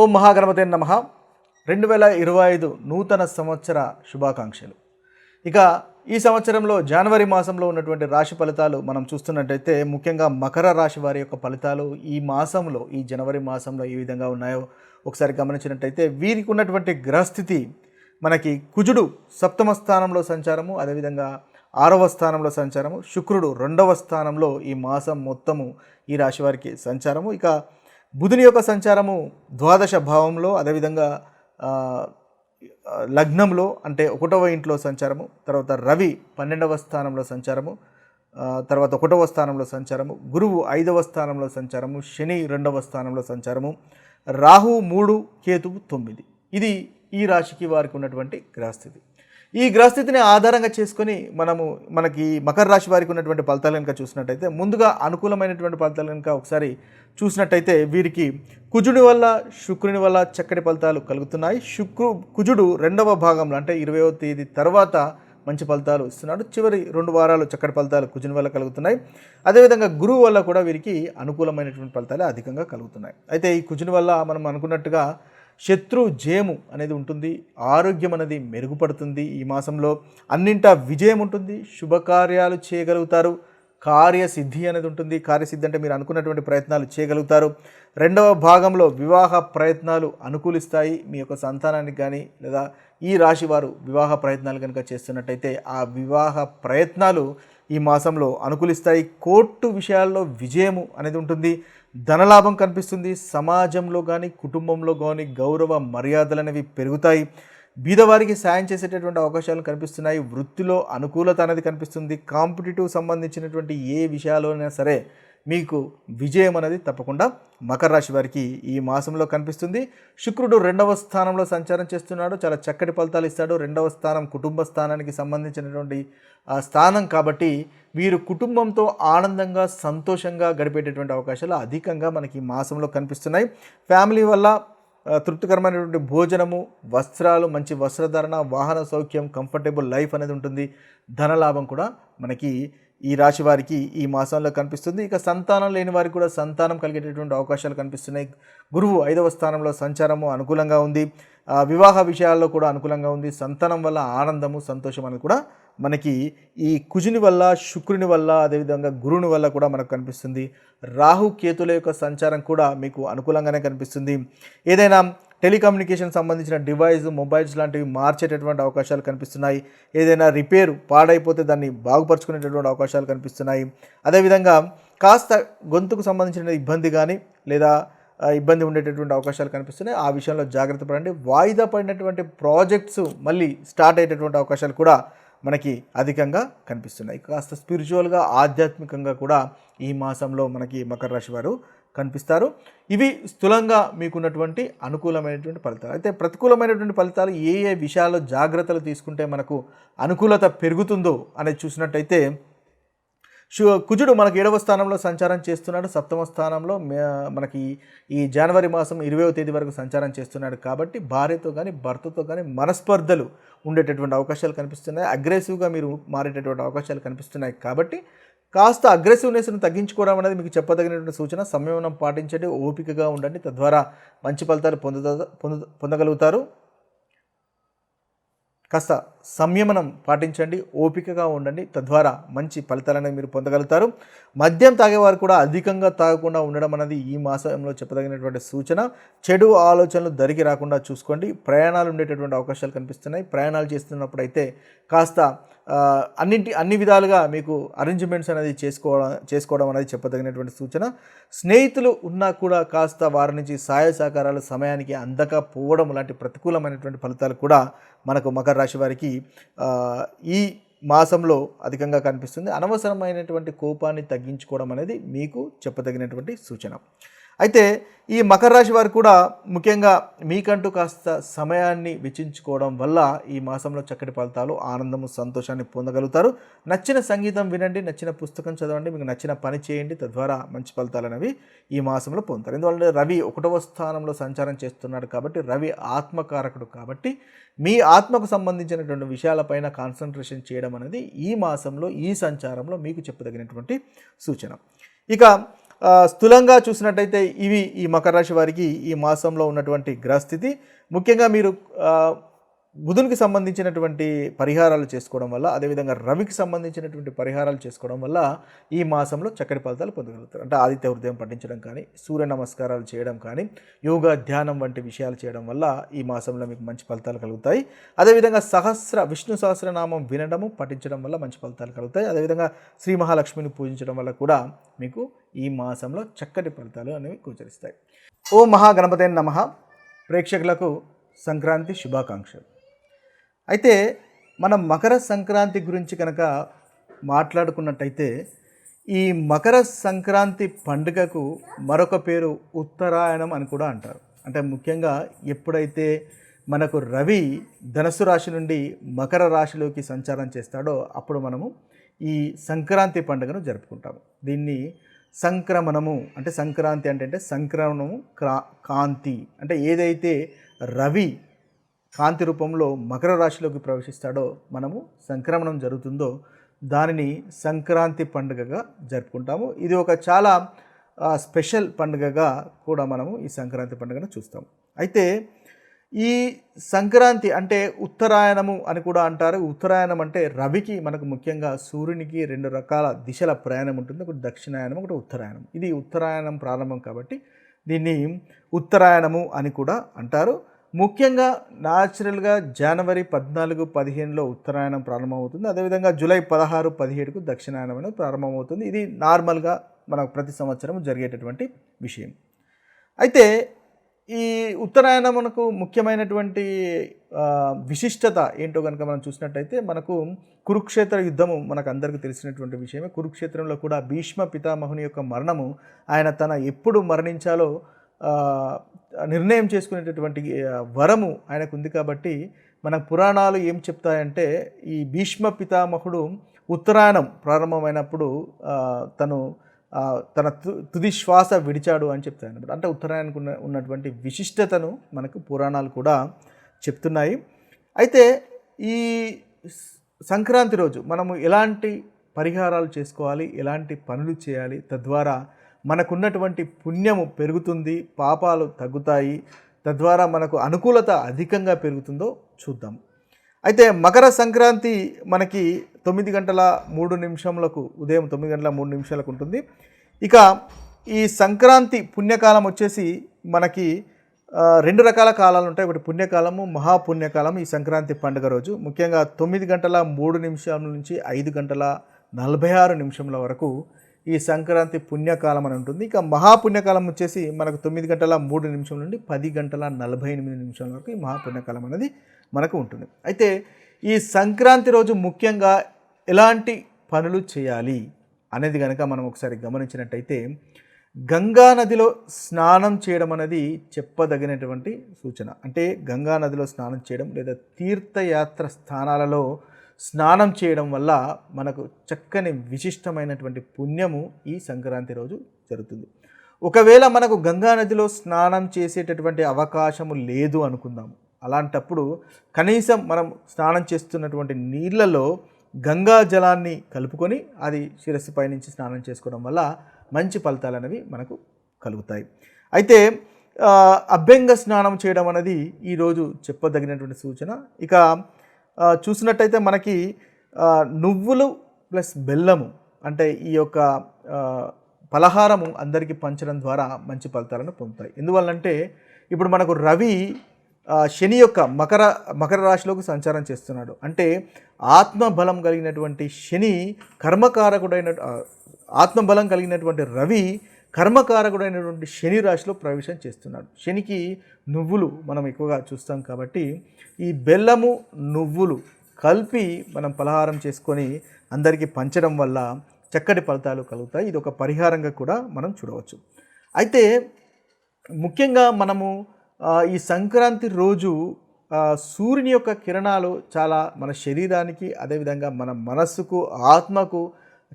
ఓం మహాగణపతి నమ. రెండు వేల ఇరవై ఐదు నూతన సంవత్సర శుభాకాంక్షలు. ఇక ఈ సంవత్సరంలో జనవరి మాసంలో ఉన్నటువంటి రాశి ఫలితాలు మనం చూస్తున్నట్టయితే ముఖ్యంగా మకర రాశి వారి యొక్క ఫలితాలు ఈ మాసంలో ఈ జనవరి మాసంలో ఏ విధంగా ఉన్నాయో ఒకసారి గమనించినట్టయితే వీరికి ఉన్నటువంటి గ్రహస్థితి మనకి కుజుడు సప్తమ స్థానంలో సంచారము అదేవిధంగా ఆరవ స్థానంలో సంచారము శుక్రుడు రెండవ స్థానంలో ఈ మాసం మొత్తము ఈ రాశి వారికి సంచారము. ఇక బుధుని యొక్క సంచారము ద్వాదశ భావంలో అదేవిధంగా లగ్నంలో అంటే ఒకటవ ఇంట్లో సంచారము తర్వాత రవి పన్నెండవ స్థానంలో సంచారము తర్వాత ఒకటవ స్థానంలో సంచారము గురువు ఐదవ స్థానంలో సంచారము శని రెండవ స్థానంలో సంచారము రాహు మూడు కేతువు తొమ్మిది. ఇది ఈ రాశికి వారికి ఉన్నటువంటి గ్రహస్థితి. ఈ గ్రహస్థితిని ఆధారంగా చేసుకొని మనము మనకి మకర రాశి వారికి ఉన్నటువంటి ఫలితాలు కనుక చూసినట్టయితే ముందుగా అనుకూలమైనటువంటి ఫలితాలు కనుక ఒకసారి చూసినట్టయితే వీరికి కుజుడి వల్ల శుక్రుని వల్ల చక్కటి ఫలితాలు కలుగుతున్నాయి. శుక్రు కుజుడు రెండవ భాగంలో అంటే ఇరవయో తేదీ తర్వాత మంచి ఫలితాలు ఇస్తున్నాడు. చివరి రెండు వారాలు చక్కటి ఫలితాలు కుజుని వల్ల కలుగుతున్నాయి. అదేవిధంగా గురువు వల్ల కూడా వీరికి అనుకూలమైనటువంటి ఫలితాలు అధికంగా కలుగుతున్నాయి. అయితే ఈ కుజుని వల్ల మనం అనుకున్నట్టుగా శత్రు జయము అనేది ఉంటుంది ఆరోగ్యం అనేది మెరుగుపడుతుంది ఈ మాసంలో. అన్నింటా విజయం ఉంటుంది శుభకార్యాలు చేయగలుగుతారు కార్యసిద్ధి అనేది ఉంటుంది. కార్యసిద్ధి అంటే మీరు అనుకున్నటువంటి ప్రయత్నాలు చేయగలుగుతారు. రెండవ భాగంలో వివాహ ప్రయత్నాలు అనుకూలిస్తాయి. మీ యొక్క సంతానానికి కానీ లేదా ఈ రాశి వారు వివాహ ప్రయత్నాలు కనుక చేస్తున్నట్టయితే ఆ వివాహ ప్రయత్నాలు ఈ మాసంలో అనుకూలిస్తాయి. కోర్టు విషయాల్లో విజయము అనేది ఉంటుంది. ధనలాభం కనిపిస్తుంది. సమాజంలో కానీ కుటుంబంలో కానీ గౌరవ మర్యాదలు అనేవి పెరుగుతాయి. బీదవారికి సాయం చేసేటటువంటి అవకాశాలు కనిపిస్తున్నాయి. వృత్తిలో అనుకూలత అనేది కనిపిస్తుంది. కాంపిటేటివ్ సంబంధించినటువంటి ఏ విషయాలైనా సరే మీకు విజయం అనేది తప్పకుండా మకర రాశి వారికి ఈ మాసంలో కనిపిస్తుంది. శుక్రుడు రెండవ స్థానంలో సంచారం చేస్తున్నాడు. చాలా చక్కటి ఫలితాలు ఇస్తాడు. రెండవ స్థానం కుటుంబ స్థానానికి సంబంధించినటువంటి ఆ స్థానం కాబట్టి వీరు కుటుంబంతో ఆనందంగా సంతోషంగా గడిపేటటువంటి అవకాశాలు అధికంగా మనకి మాసంలో కనిపిస్తున్నాయి. ఫ్యామిలీ వల్ల తృప్తికరమైనటువంటి భోజనము వస్త్రాలు మంచి వస్త్రధారణ వాహన సౌఖ్యం కంఫర్టబుల్ లైఫ్ అనేది ఉంటుంది. ధనలాభం కూడా మనకి ఈ రాశి వారికి ఈ మాసంలో కనిపిస్తుంది. ఇక సంతానం లేని వారికి కూడా సంతానం కలిగేటటువంటి అవకాశాలు కనిపిస్తున్నాయి. గురువు ఐదవ స్థానంలో సంచారము అనుకూలంగా ఉంది. వివాహ విషయాల్లో కూడా అనుకూలంగా ఉంది. సంతానం వల్ల ఆనందము సంతోషం అనేది కూడా మనకి ఈ కుజుని వల్ల శుక్రుని వల్ల అదేవిధంగా గురువుని వల్ల కూడా మనకు కనిపిస్తుంది. రాహు కేతుల యొక్క సంచారం కూడా మీకు అనుకూలంగానే కనిపిస్తుంది. ఏదైనా టెలికమ్యూనికేషన్ సంబంధించిన డివైస్ మొబైల్స్ లాంటివి మార్చేటటువంటి అవకాశాలు కనిపిస్తున్నాయి. ఏదైనా రిపేరు పాడైపోతే దాన్ని బాగుపరుచుకునేటటువంటి అవకాశాలు కనిపిస్తున్నాయి. అదేవిధంగా కాస్త గొంతుకు సంబంధించిన ఇబ్బంది కానీ లేదా ఇబ్బంది ఉండేటటువంటి అవకాశాలు కనిపిస్తున్నాయి. ఆ విషయంలో జాగ్రత్త పడండి. వాయిదా పడినటువంటి ప్రాజెక్ట్స్ మళ్ళీ స్టార్ట్ అయ్యేటటువంటి అవకాశాలు కూడా మనకి అధికంగా కనిపిస్తున్నాయి. కాస్త స్పిరిచువల్గా ఆధ్యాత్మికంగా కూడా ఈ మాసంలో మనకి మకర రాశి వారు కనిపిస్తారు. ఇవి స్థూలంగా మీకున్నటువంటి అనుకూలమైనటువంటి ఫలితాలు. అయితే ప్రతికూలమైనటువంటి ఫలితాలు ఏ ఏ విషయాల్లో జాగ్రత్తలు తీసుకుంటే మనకు అనుకూలత పెరుగుతుందో అనేది చూసినట్టయితే కుజుడు మనకి ఏడవ స్థానంలో సంచారం చేస్తున్నాడు. సప్తమ స్థానంలో మనకి ఈ జనవరి మాసం ఇరవయో తేదీ వరకు సంచారం చేస్తున్నాడు కాబట్టి భార్యతో కానీ భర్తతో కానీ మనస్పర్ధలు ఉండేటటువంటి అవకాశాలు కనిపిస్తున్నాయి. అగ్రెసివ్గా మీరు మారేటటువంటి అవకాశాలు కనిపిస్తున్నాయి కాబట్టి కాస్త అగ్రెసివ్నెస్ను తగ్గించుకోవడం అనేది మీకు చెప్పదగినటువంటి సూచన. సంయమనం పాటించండి ఓపికగా ఉండండి తద్వారా మంచి ఫలితాలు పొందుతా పొంద పొందగలుగుతారు. కాస్త సంయమనం పాటించండి ఓపికగా ఉండండి. తద్వారా మంచి ఫలితాలను మీరు పొందగలుగుతారు. మద్యం తాగేవారు కూడా అధికంగా తాగకుండా ఉండడం అనేది ఈ మాసంలో చెప్పదగినటువంటి సూచన. చెడు ఆలోచనలు దరికి రాకుండా చూసుకోండి. ప్రయాణాలు ఉండేటటువంటి అవకాశాలు కనిపిస్తున్నాయి. ప్రయాణాలు చేస్తున్నప్పుడు అయితే కాస్త అన్నింటి అన్ని విధాలుగా మీకు అరేంజ్మెంట్స్ అనేది చేసుకోవడం చేసుకోవడం అనేది చెప్పదగినటువంటి సూచన. స్నేహితులు ఉన్నా కూడా కాస్త వారి నుంచి సహాయ సహకారాలు సమయానికి అందకపోవడం లాంటి ప్రతికూలమైనటువంటి ఫలితాలు కూడా మనకు మకర రాశి వారికి ఈ మాసంలో అధికంగా కనిపిస్తుంది. అనవసరమైనటువంటి కోపాన్ని తగ్గించుకోవడం అనేది మీకు చెప్పదగినటువంటి సూచన. అయితే ఈ మకర రాశి వారు కూడా ముఖ్యంగా మీకంటూ కాస్త సమయాన్ని వెచ్చించుకోవడం వల్ల ఈ మాసంలో చక్కటి ఫలితాలు ఆనందము సంతోషాన్ని పొందగలుగుతారు. నచ్చిన సంగీతం వినండి నచ్చిన పుస్తకం చదవండి మీకు నచ్చిన పని చేయండి తద్వారా మంచి ఫలితాలు అనేవి ఈ మాసంలో పొందుతారు. ఎందువల్ల రవి ఒకటవ స్థానంలో సంచారం చేస్తున్నాడు కాబట్టి రవి ఆత్మకారకుడు కాబట్టి మీ ఆత్మకు సంబంధించినటువంటి విషయాలపైన కాన్సన్ట్రేషన్ చేయడం అనేది ఈ మాసంలో ఈ సంచారంలో మీకు చెప్పదగినటువంటి సూచన. ఇక స్థూలంగా చూసినట్టయితే ఇవి ఈ మకర రాశి వారికి ఈ మాసంలో ఉన్నటువంటి గ్రహస్థితి. ముఖ్యంగా మీరు బుధునికి సంబంధించినటువంటి పరిహారాలు చేసుకోవడం వల్ల అదేవిధంగా రవికి సంబంధించినటువంటి పరిహారాలు చేసుకోవడం వల్ల ఈ మాసంలో చక్కటి ఫలితాలు పొందగలుగుతారు. అంటే ఆదిత్య హృదయం పఠించడం కానీ సూర్య నమస్కారాలు చేయడం కానీ యోగా ధ్యానం వంటి విషయాలు చేయడం వల్ల ఈ మాసంలో మీకు మంచి ఫలితాలు కలుగుతాయి. అదేవిధంగా సహస్ర విష్ణు సహస్రనామం వినడము పఠించడం వల్ల మంచి ఫలితాలు కలుగుతాయి. అదేవిధంగా శ్రీ మహాలక్ష్మిని పూజించడం వల్ల కూడా మీకు ఈ మాసంలో చక్కటి ఫలితాలు అనేవి గోచరిస్తాయి. ఓ మహాగణపతి నమ. ప్రేక్షకులకు సంక్రాంతి శుభాకాంక్షలు. అయితే మనం మకర సంక్రాంతి గురించి కనుక మాట్లాడుకున్నట్టయితే ఈ మకర సంక్రాంతి పండుగకు మరొక పేరు ఉత్తరాయణం అని కూడా అంటారు. అంటే ముఖ్యంగా ఎప్పుడైతే మనకు రవి ధనస్సు రాశి నుండి మకర రాశిలోకి సంచారం చేస్తాడో అప్పుడు మనము ఈ సంక్రాంతి పండుగను జరుపుకుంటాము. దీన్ని సంక్రమణము అంటే సంక్రాంతి అంటే అంటే సంక్రమణము క్రా కాంతి అంటే ఏదైతే రవి కాంతి రూపంలో మకర రాశిలోకి ప్రవేశిస్తాడో మనము సంక్రమణం జరుగుతుందో దానిని సంక్రాంతి పండుగగా జరుపుకుంటాము. ఇది ఒక చాలా స్పెషల్ పండుగగా కూడా మనము ఈ సంక్రాంతి పండుగను చూస్తాం. అయితే ఈ సంక్రాంతి అంటే ఉత్తరాయణము అని కూడా అంటారు. ఉత్తరాయణం అంటే రవికి మనకు ముఖ్యంగా సూర్యునికి రెండు రకాల దిశల ప్రయాణం ఉంటుంది. ఒకటి దక్షిణాయనం ఒకటి ఉత్తరాయణం. ఇది ఉత్తరాయణం ప్రారంభం కాబట్టి దీన్ని ఉత్తరాయణము అని కూడా అంటారు. ముఖ్యంగా న్యాచురల్గా జనవరి పద్నాలుగు పదిహేనులో ఉత్తరాయణం ప్రారంభమవుతుంది. అదేవిధంగా జూలై పదహారు పదిహేడుకు దక్షిణాయనం అనేది ప్రారంభమవుతుంది. ఇది నార్మల్గా మనకు ప్రతి సంవత్సరం జరిగేటటువంటి విషయం. అయితే ఈ ఉత్తరాయణమునకు ముఖ్యమైనటువంటి విశిష్టత ఏంటో కనుక మనం చూసినట్టయితే మనకు కురుక్షేత్ర యుద్ధము మనకు అందరికీ తెలిసినటువంటి విషయమే. కురుక్షేత్రంలో కూడా భీష్మ పితామహుని యొక్క మరణము ఆయన తన ఎప్పుడు మరణించాలో నిర్ణయం చేసుకునేటటువంటి వరము ఆయనకు ఉంది కాబట్టి మన పురాణాలు ఏం చెప్తాయంటే ఈ భీష్మ పితామహుడు ఉత్తరాయణం ప్రారంభమైనప్పుడు తను తన తు- తుది శ్వాస విడిచాడు అని చెప్తాయి అనమాట అంటే ఉత్తరాయణకు ఉన్న ఉన్నటువంటి విశిష్టతను మనకు పురాణాలు కూడా చెప్తున్నాయి. అయితే ఈ సంక్రాంతి రోజు మనము ఎలాంటి పరిహారాలు చేసుకోవాలి ఎలాంటి పనులు చేయాలి తద్వారా మనకున్నటువంటి పుణ్యము పెరుగుతుంది పాపాలు తగ్గుతాయి తద్వారా మనకు అనుకూలత అధికంగా పెరుగుతుందో చూద్దాం. అయితే మకర సంక్రాంతి మనకి తొమ్మిది గంటల మూడు నిమిషములకు ఉదయం తొమ్మిది గంటల మూడు నిమిషాలకు ఉంటుంది. ఇక ఈ సంక్రాంతి పుణ్యకాలం వచ్చేసి మనకి రెండు రకాల కాలాలు ఉంటాయి. ఒకటి పుణ్యకాలము మహాపుణ్యకాలం ఈ సంక్రాంతి పండుగ రోజు. ముఖ్యంగా తొమ్మిది గంటల మూడు నిమిషాల నుంచి ఐదు గంటల నలభై ఆరు నిమిషముల వరకు ఈ సంక్రాంతి పుణ్యకాలం అని ఉంటుంది. ఇక మహాపుణ్యకాలం వచ్చేసి మనకు తొమ్మిది గంటల మూడు నిమిషం నుండి పది గంటల నలభై ఎనిమిది నిమిషాల వరకు ఈ మహాపుణ్యకాలం అనేది మనకు ఉంటుంది. అయితే ఈ సంక్రాంతి రోజు ముఖ్యంగా ఎలాంటి పనులు చేయాలి అనేది కనుక మనం ఒకసారి గమనించినట్టయితే గంగా నదిలో స్నానం చేయడం అనేది చెప్పదగినటువంటి సూచన. అంటే గంగా నదిలో స్నానం చేయడం లేదా తీర్థయాత్ర స్థానాలలో స్నానం చేయడం వల్ల మనకు చక్కని విశిష్టమైనటువంటి పుణ్యము ఈ సంక్రాంతి రోజు జరుగుతుంది. ఒకవేళ మనకు గంగా నదిలో స్నానం చేసేటటువంటి అవకాశము లేదు అనుకుందాం అలాంటప్పుడు కనీసం మనం స్నానం చేస్తున్నటువంటి నీళ్ళలో గంగా జలాన్ని కలుపుకొని అది శిరస్సు పైనుంచి స్నానం చేసుకోవడం వల్ల మంచి ఫలితాలు అనేవి మనకు కలుగుతాయి. అయితే అభ్యంగ స్నానం చేయడం అనేది ఈరోజు చెప్పదగినటువంటి సూచన. ఇక చూసినట్టయితే మనకి నువ్వులు ప్లస్ బెల్లము అంటే ఈ యొక్క పలహారము అందరికీ పంచడం ద్వారా మంచి ఫలితాలను పొందుతాయి. ఎందువల్లంటే ఇప్పుడు మనకు రవి శని యొక్క మకర మకర రాశిలోకి సంచారం చేస్తున్నాడు. అంటే ఆత్మబలం కలిగినటువంటి శని కర్మకారకుడైన ఆత్మబలం కలిగినటువంటి రవి కర్మకారకుడైనటువంటి శని రాశిలో ప్రవేశం చేస్తున్నాడు. శనికి నువ్వులు మనం ఎక్కువగా చూస్తాం కాబట్టి ఈ బెల్లము నువ్వులు కలిపి మనం పలహారం చేసుకొని అందరికీ పంచడం వల్ల చక్కటి ఫలితాలు కలుగుతాయి. ఇది ఒక పరిహారంగా కూడా మనం చూడవచ్చు. అయితే ముఖ్యంగా మనము ఈ సంక్రాంతి రోజు సూర్యుని యొక్క కిరణాలు చాలా మన శరీరానికి అదేవిధంగా మన మనస్సుకు ఆత్మకు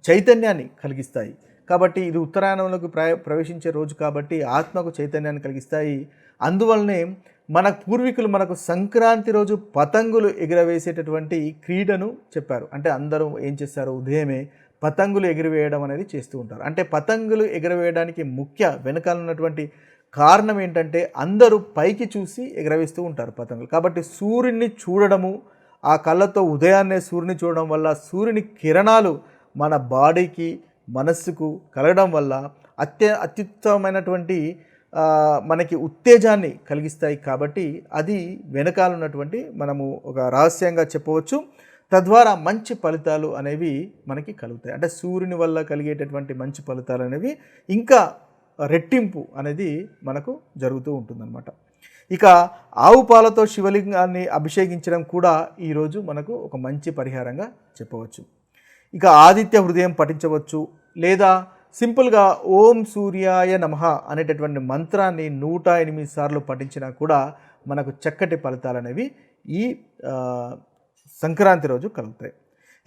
చైతన్యాన్ని కలిగిస్తాయి. కాబట్టి ఇది ఉత్తరాయణంలోకి ప్ర ప్రవేశించే రోజు కాబట్టి ఆత్మకు చైతన్యాన్ని కలిగిస్తాయి. అందువల్లనే మన పూర్వీకులు మనకు సంక్రాంతి రోజు పతంగులు ఎగురవేసేటటువంటి క్రీడను చెప్పారు. అంటే అందరూ ఏం చేస్తారు? ఉదయమే పతంగులు ఎగిరివేయడం అనేది చేస్తూ ఉంటారు. అంటే పతంగులు ఎగిరివేయడానికి ముఖ్య వెనకాల ఉన్నటువంటి కారణం ఏంటంటే అందరూ పైకి చూసి ఎగరవేస్తూ ఉంటారు పతంగులు. కాబట్టి సూర్యుడిని చూడడము ఆ కళ్ళతో ఉదయాన్నే సూర్యుని చూడడం వల్ల సూర్యుని కిరణాలు మన బాడీకి మనస్సుకు కలగడం వల్ల అత్య అత్యుత్తమైనటువంటి మనకి ఉత్తేజాన్ని కలిగిస్తాయి కాబట్టి అది వెనకాల ఉన్నటువంటి మనము ఒక రహస్యంగా చెప్పవచ్చు. తద్వారా మంచి ఫలితాలు అనేవి మనకి కలుగుతాయి. అంటే సూర్యుని వల్ల కలిగేటటువంటి మంచి ఫలితాలు అనేవి ఇంకా రెట్టింపు అనేది మనకు జరుగుతూ ఉంటుందన్నమాట. ఇక ఆవు పాలతో శివలింగాన్ని అభిషేకించడం కూడా ఈరోజు మనకు ఒక మంచి పరిహారంగా చెప్పవచ్చు. ఇక ఆదిత్య హృదయం పఠించవచ్చు లేదా సింపుల్గా ఓం సూర్యాయ నమః అనేటటువంటి మంత్రాన్ని నూట ఎనిమిది సార్లు పఠించినా కూడా మనకు చక్కటి ఫలితాలు అనేవి ఈ సంక్రాంతి రోజు కలుగుతాయి.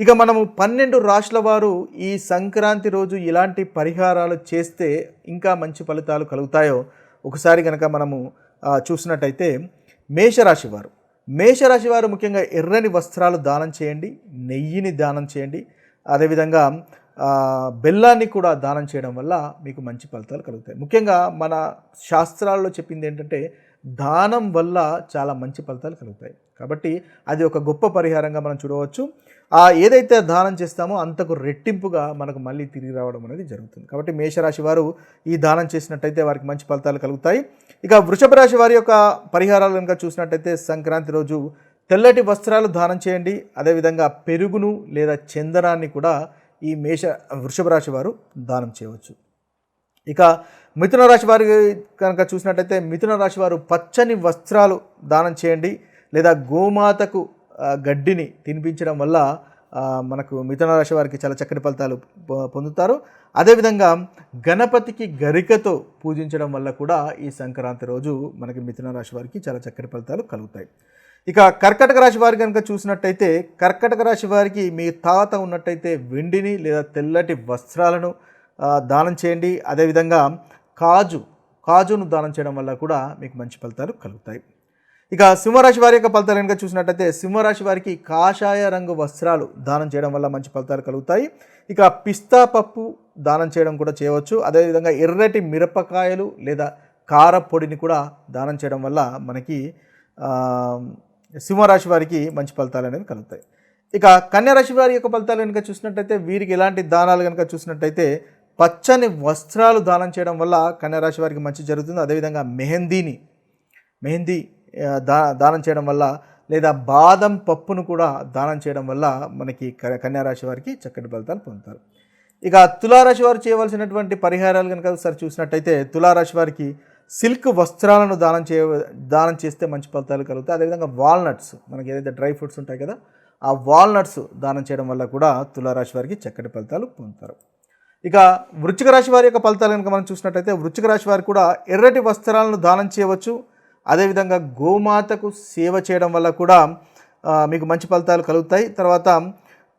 ఇక మనము పన్నెండు రాష్ట్రాల వారు ఈ సంక్రాంతి రోజు ఇలాంటి పరిహారాలు చేస్తే ఇంకా మంచి ఫలితాలు కలుగుతాయో ఒకసారి కనుక మనము చూసినట్టయితే మేషరాశి వారు. మేషరాశి వారు ముఖ్యంగా ఎర్రని వస్త్రాలు దానం చేయండి నెయ్యిని దానం చేయండి అదేవిధంగా బెల్లాన్ని కూడా దానం చేయడం వల్ల మీకు మంచి ఫలితాలు కలుగుతాయి. ముఖ్యంగా మన శాస్త్రాల్లో చెప్పింది ఏంటంటే దానం వల్ల చాలా మంచి ఫలితాలు కలుగుతాయి. కాబట్టి అది ఒక గొప్ప పరిహారంగా మనం చూడవచ్చు. ఆ ఏదైతే దానం చేస్తామో అంతకు రెట్టింపుగా మనకు మళ్ళీ తిరిగి రావడం అనేది జరుగుతుంది. కాబట్టి మేషరాశి వారు ఈ దానం చేసినట్టయితే వారికి మంచి ఫలితాలు కలుగుతాయి. ఇక వృషభ రాశి వారి యొక్క పరిహారాలు కనుక చూసినట్టయితే సంక్రాంతి రోజు తెల్లటి వస్త్రాలు దానం చేయండి. అదేవిధంగా పెరుగును లేదా చందనాన్ని కూడా ఈ మేష వృషభ రాశి వారు దానం చేయవచ్చు. ఇక మిథున రాశి వారి కనుక చూసినట్టయితే మిథున రాశి వారు పచ్చని వస్త్రాలు దానం చేయండి. లేదా గోమాతకు గడ్డిని తినిపించడం వల్ల మనకు మిథున రాశి వారికి చాలా చక్కటి ఫలితాలు పొందుతారు. అదేవిధంగా గణపతికి గరికతో పూజించడం వల్ల కూడా ఈ సంక్రాంతి రోజు మనకి మిథున రాశి వారికి చాలా చక్కటి ఫలితాలు కలుగుతాయి. ఇక కర్కటక రాశి వారి కనుక చూసినట్టయితే కర్కటక రాశి వారికి మీ తాత ఉన్నట్టయితే వెండిని లేదా తెల్లటి వస్త్రాలను దానం చేయండి. అదేవిధంగా కాజు కాజును దానం చేయడం వల్ల కూడా మీకు మంచి ఫలితాలు కలుగుతాయి. ఇక సింహరాశి వారి యొక్క ఫలితాలు కనుక చూసినట్టయితే సింహరాశి వారికి కాషాయ రంగు వస్త్రాలు దానం చేయడం వల్ల మంచి ఫలితాలు కలుగుతాయి. ఇక పిస్తా పప్పు దానం చేయడం కూడా చేయవచ్చు. అదేవిధంగా ఎర్రటి మిరపకాయలు లేదా కారపొడిని కూడా దానం చేయడం వల్ల మనకి సింహరాశి వారికి మంచి ఫలితాలు అనేవి కలుగుతాయి. ఇక కన్యారాశి వారి యొక్క ఫలితాలు కనుక చూసినట్టయితే వీరికి ఎలాంటి దానాలు కనుక చూసినట్టయితే పచ్చని వస్త్రాలు దానం చేయడం వల్ల కన్యారాశి వారికి మంచి జరుగుతుంది. అదేవిధంగా మెహందీని మెహందీ దా దానం చేయడం వల్ల లేదా బాదం పప్పును కూడా దానం చేయడం వల్ల మనకి క- కన్యారాశి వారికి చక్కటి ఫలితాలు పొందుతారు. ఇక తులారాశి వారు చేయవలసినటువంటి పరిహారాలు కనుక ఒకసారి చూసినట్టయితే తులారాశి వారికి సిల్క్ వస్త్రాలను దానం చేయ దానం చేస్తే మంచి ఫలితాలు కలుగుతాయి. అదేవిధంగా వాల్నట్స్ మనకి ఏదైతే డ్రై ఫ్రూట్స్ ఉంటాయి కదా ఆ వాల్నట్స్ దానం చేయడం వల్ల కూడా తులారాశి వారికి చక్కటి ఫలితాలు పొందుతారు. ఇక వృచ్చిక రాశి వారి యొక్క ఫలితాలు కనుక మనం చూసినట్టయితే వృచ్చిక రాశి వారు కూడా ఎర్రటి వస్త్రాలను దానం చేయవచ్చు. అదేవిధంగా గోమాతకు సేవ చేయడం వల్ల కూడా మీకు మంచి ఫలితాలు కలుగుతాయి. తర్వాత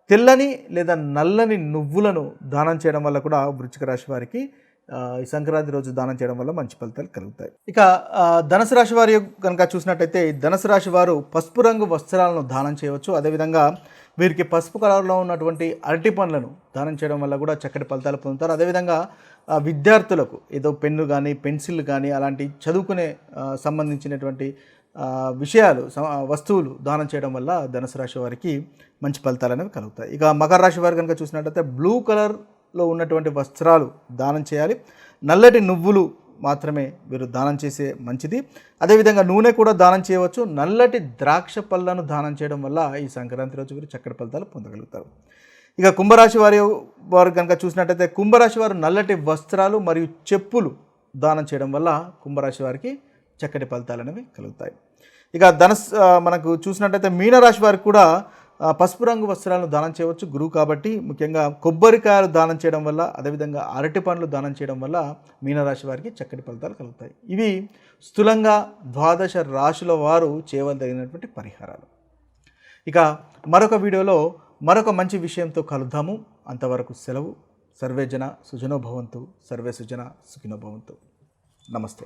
తెల్లని లేదా నల్లని నువ్వులను దానం చేయడం వల్ల కూడా వృచ్చిక రాశి వారికి ఈ సంక్రాంతి రోజు దానం చేయడం వల్ల మంచి ఫలితాలు కలుగుతాయి. ఇక ఆ, ధనుసు రాశి వారి కనుక చూసినట్టయితే ఈ ధనుసు రాశి వారు పసుపు రంగు వస్త్రాలను దానం చేయవచ్చు. అదేవిధంగా వీరికి పసుపు కలర్లో ఉన్నటువంటి అరటి పండ్లను దానం చేయడం వల్ల కూడా చక్కటి ఫలితాలు పొందుతారు. అదేవిధంగా విద్యార్థులకు ఏదో పెన్ను కానీ పెన్సిల్ కానీ అలాంటి చదువుకునే సంబంధించినటువంటి విషయాలు వస్తువులు దానం చేయడం వల్ల ధనుసు రాశి వారికి మంచి ఫలితాలు అనేవి కలుగుతాయి. ఇక మకర రాశి వారు కనుక చూసినట్టయితే బ్లూ కలర్ లో ఉన్నటువంటి వస్త్రాలు దానం చేయాలి. నల్లటి నువ్వులు మాత్రమే వీరు దానం చేసే మంచిది. అదేవిధంగా నూనె కూడా దానం చేయవచ్చు. నల్లటి ద్రాక్ష పళ్ళను దానం చేయడం వల్ల ఈ సంక్రాంతి రోజు వీరు చక్కటి ఫలితాలు పొందగలుగుతారు. ఇక కుంభరాశి వారి వారు కనుక చూసినట్టయితే కుంభరాశి వారు నల్లటి వస్త్రాలు మరియు చెప్పులు దానం చేయడం వల్ల కుంభరాశి వారికి చక్కటి ఫలితాలు అనేవి కలుగుతాయి. ఇక ధనస్ మనకు చూసినట్టయితే మీనరాశి వారికి కూడా పసుపు రంగు వస్త్రాలను దానం చేయవచ్చు గురువు కాబట్టి. ముఖ్యంగా కొబ్బరికాయలు దానం చేయడం వల్ల అదేవిధంగా అరటి పండ్లు దానం చేయడం వల్ల మీనరాశి వారికి చక్కటి ఫలితాలు కలుగుతాయి. ఇవి స్థూలంగా ద్వాదశ రాశుల వారు చేయవలగినటువంటి పరిహారాలు. ఇక మరొక వీడియోలో మరొక మంచి విషయంతో కలుద్దాము. అంతవరకు సెలవు. సర్వేజన సుజనోభవంతు సర్వే సుజన సుఖినోభవంతు నమస్తే.